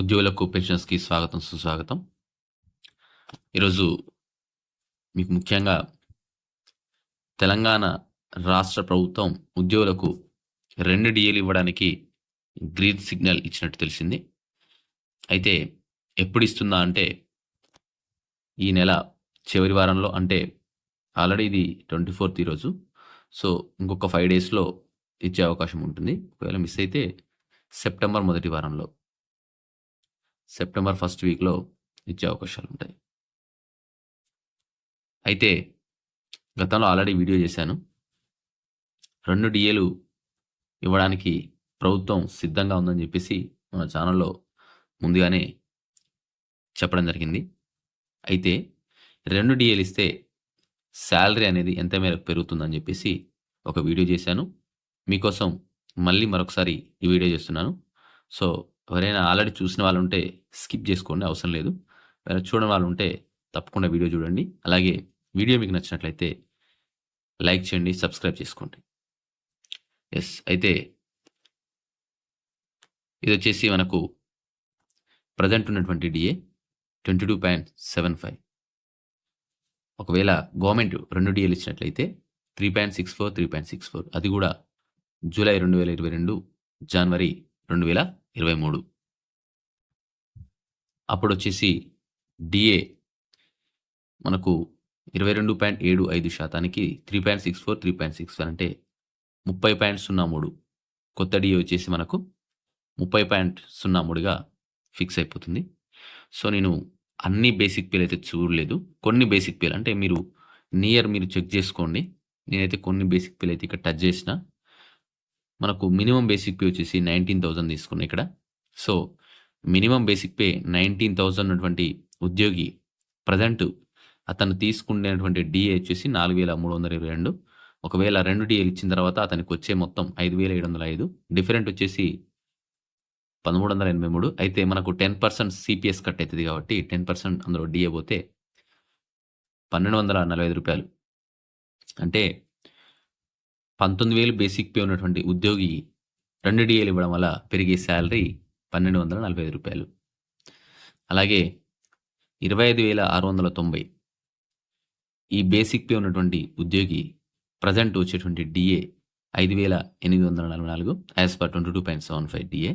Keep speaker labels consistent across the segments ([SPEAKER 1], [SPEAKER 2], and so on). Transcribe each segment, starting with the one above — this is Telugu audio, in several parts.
[SPEAKER 1] ఉద్యోగులకు పెన్షన్స్కి స్వాగతం సుస్వాగతం. ఈరోజు మీకు ముఖ్యంగా తెలంగాణ రాష్ట్ర ప్రభుత్వం ఉద్యోగులకు రెండు డిఏలు ఇవ్వడానికి గ్రీన్ సిగ్నల్ ఇచ్చినట్టు తెలిసింది. అయితే ఎప్పుడు ఇస్తుందా అంటే ఈ నెల చివరి వారంలో అంటే ఆల్రెడీ ఇది ట్వంటీ ఫోర్త్ ఈరోజు సో ఇంకొక ఫైవ్ డేస్లో ఇచ్చే అవకాశం ఉంటుంది. ఒకవేళ మిస్ అయితే సెప్టెంబర్ మొదటి వారంలో. సెప్టెంబర్ ఫస్ట్ వీక్లో ఇచ్చే అవకాశాలు ఉంటాయి. అయితే గతంలో ఆల్రెడీ వీడియో చేశాను. రెండు డిఏలు ఇవ్వడానికి ప్రభుత్వం సిద్ధంగా ఉందని చెప్పేసి మన ఛానల్లో ముందుగానే చెప్పడం జరిగింది. అయితే రెండు డిఏలు ఇస్తే శాలరీ అనేది ఎంత మేరకు పెరుగుతుందని చెప్పేసి ఒక వీడియో చేశాను. మీకోసం మళ్ళీ మరొకసారి ఈ వీడియో చేస్తున్నాను. సో ఎవరైనా ఆల్రెడీ చూసిన వాళ్ళు ఉంటే స్కిప్ చేసుకోండి అవసరం లేదు. ఎవరైనా చూడని వాళ్ళు ఉంటే తప్పకుండా వీడియో చూడండి. అలాగే వీడియో మీకు నచ్చినట్లయితే లైక్ చేయండి సబ్స్క్రైబ్ చేసుకోండి. ఎస్ అయితే ఇది వచ్చేసి మనకు ప్రజెంట్ ఉన్నటువంటి DA twenty two point seven five. ఒకవేళ గవర్నమెంట్ రెండు డిఏలు ఇచ్చినట్లయితే three point six four three point six four. అది కూడా జూలై రెండు వేల ఇరవై రెండు జనవరి రెండు వేల ఇరవై మూడు. అప్పుడు వచ్చేసి డిఏ మనకు ఇరవై రెండు పాయింట్ ఏడు ఐదు శాతానికి three point six four three point six four అంటే ముప్పై పాయింట్ సున్నా మూడు. కొత్త డిఏ వచ్చేసి మనకు ముప్పై పాయింట్ సున్నా మూడుగా ఫిక్స్ అయిపోతుంది. సో నేను అన్ని బేసిక్ పేలు అయితే చూడలేదు. కొన్ని బేసిక్ పేలు అంటే మీరు నియర్ మీరు చెక్ చేసుకోండి. నేనైతే కొన్ని బేసిక్ పేలు అయితే ఇక్కడ టచ్ చేసిన. మనకు మినిమం బేసిక్ పే వచ్చేసి నైన్టీన్ థౌజండ్ తీసుకున్నాయి ఇక్కడ. So minimum basic pay nineteen thousand ఉన్నటువంటి ఉద్యోగి ప్రజెంట్ అతను తీసుకునేటువంటి డిఏ వచ్చేసి నాలుగు వేల మూడు వందల ఇరవై రెండు. ఒకవేళ రెండు డిఏలు ఇచ్చిన తర్వాత అతనికి వచ్చే మొత్తం ఐదు వేల ఏడు వందల ఐదు. డిఫరెంట్ వచ్చేసి పదమూడు వందల ఎనభై మూడు. అయితే మనకు టెన్ పర్సెంట్ సిపిఎస్ కట్ అవుతుంది కాబట్టి టెన్ పర్సెంట్ అందులో డిఏ పోతే పన్నెండు వందల నలభై ఐదు రూపాయలు. అంటే పంతొమ్మిది వేలు బేసిక్ పే ఉన్నటువంటి ఉద్యోగి రెండు డిఏలు ఇవ్వడం వల్ల పెరిగే శాలరీ పన్నెండు వందల నలభై ఐదు రూపాయలు. అలాగే ఇరవై ఐదు వేల ఆరు వందల తొంభై ఈ బేసిక్ పే ఉన్నటువంటి ఉద్యోగి ప్రజెంట్ వచ్చేటువంటి డిఏ ఐదు వేల ఎనిమిది వందల నలభై నాలుగు as per twenty two point seven five DA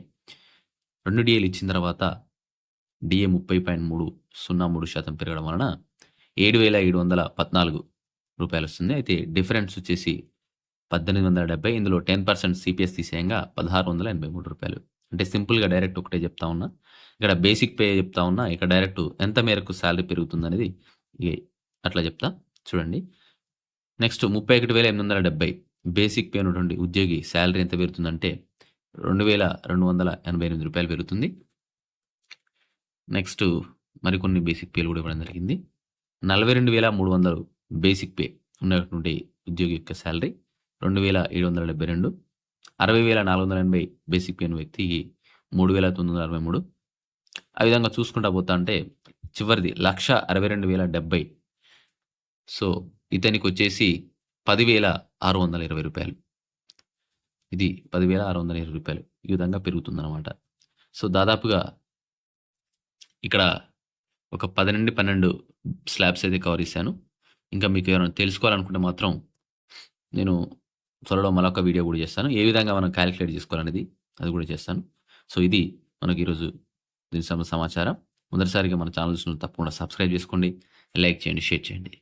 [SPEAKER 1] రెండు డిఏలు ఇచ్చిన తర్వాత డిఏ ముప్పై పాయింట్ మూడు సున్నా మూడు శాతం పెరగడం వలన ఏడు వేల ఏడు వందల పద్నాలుగు రూపాయలు వస్తుంది. అయితే డిఫరెన్స్ వచ్చేసి పద్దెనిమిది వందల డెబ్బై ఇందులో టెన్ పర్సెంట్ సిపిఎస్ తీసేయంగా పదహారు వందల ఎనభై మూడు రూపాయలు. అంటే సింపుల్గా డైరెక్ట్ ఒకటే చెప్తా ఉన్నా. ఇక్కడ బేసిక్ పే చెప్తా ఉన్నా ఇక్కడ డైరెక్ట్ ఎంత మేరకు శాలరీ పెరుగుతుంది అనేది అట్లా చెప్తా. చూడండి. నెక్స్ట్ ముప్పై ఒకటి వేల ఎనిమిది వందల డెబ్బై బేసిక్ పే ఉన్నటువంటి ఉద్యోగి శాలరీ ఎంత పెరుగుతుందంటే రెండు వేల రెండు వందల ఎనభై ఎనిమిది రూపాయలు పెరుగుతుంది. నెక్స్ట్ మరికొన్ని బేసిక్ పేలు కూడా ఇవ్వడం జరిగింది. నలభై రెండు వేల మూడు వందలు బేసిక్ పే ఉన్నటువంటి ఉద్యోగి యొక్క శాలరీ రెండు వేల ఏడు వందల డెబ్బై రెండు అరవై వేల నాలుగు వందల ఎనభై బేసిక్ పే వ్యక్తికి మూడు వేల తొమ్మిది వందల అరవై మూడు. ఆ విధంగా చూసుకుంటా పోతా అంటే చివరిది లక్ష అరవై రెండు వేల డెబ్బై సో ఇతనికి వచ్చేసి పదివేల ఆరు వందల ఇరవై రూపాయలు. ఇది పదివేల ఆరు వందల ఇరవై రూపాయలు. ఈ విధంగా పెరుగుతుందన్నమాట. సో దాదాపుగా ఇక్కడ ఒక పది నుండి పన్నెండు స్లాబ్స్ అయితే కవర్ ఇస్తాను ఇంకా మీకు ఏమైనా తెలుసుకోవాలనుకుంటే మాత్రం నేను త్వరలో మరొక వీడియో కూడా చేస్తాను. ఏ విధంగా మనం క్యాలిక్యులేట్ చేసుకోవాలనేది అది కూడా చేస్తాను. సో ఇది మనకి ఈరోజు దీని సమాచారం. మొదటిసారిగా మన ఛానల్స్ తప్పకుండా సబ్స్క్రైబ్ చేసుకోండి. లైక్ చేయండి షేర్ చేయండి.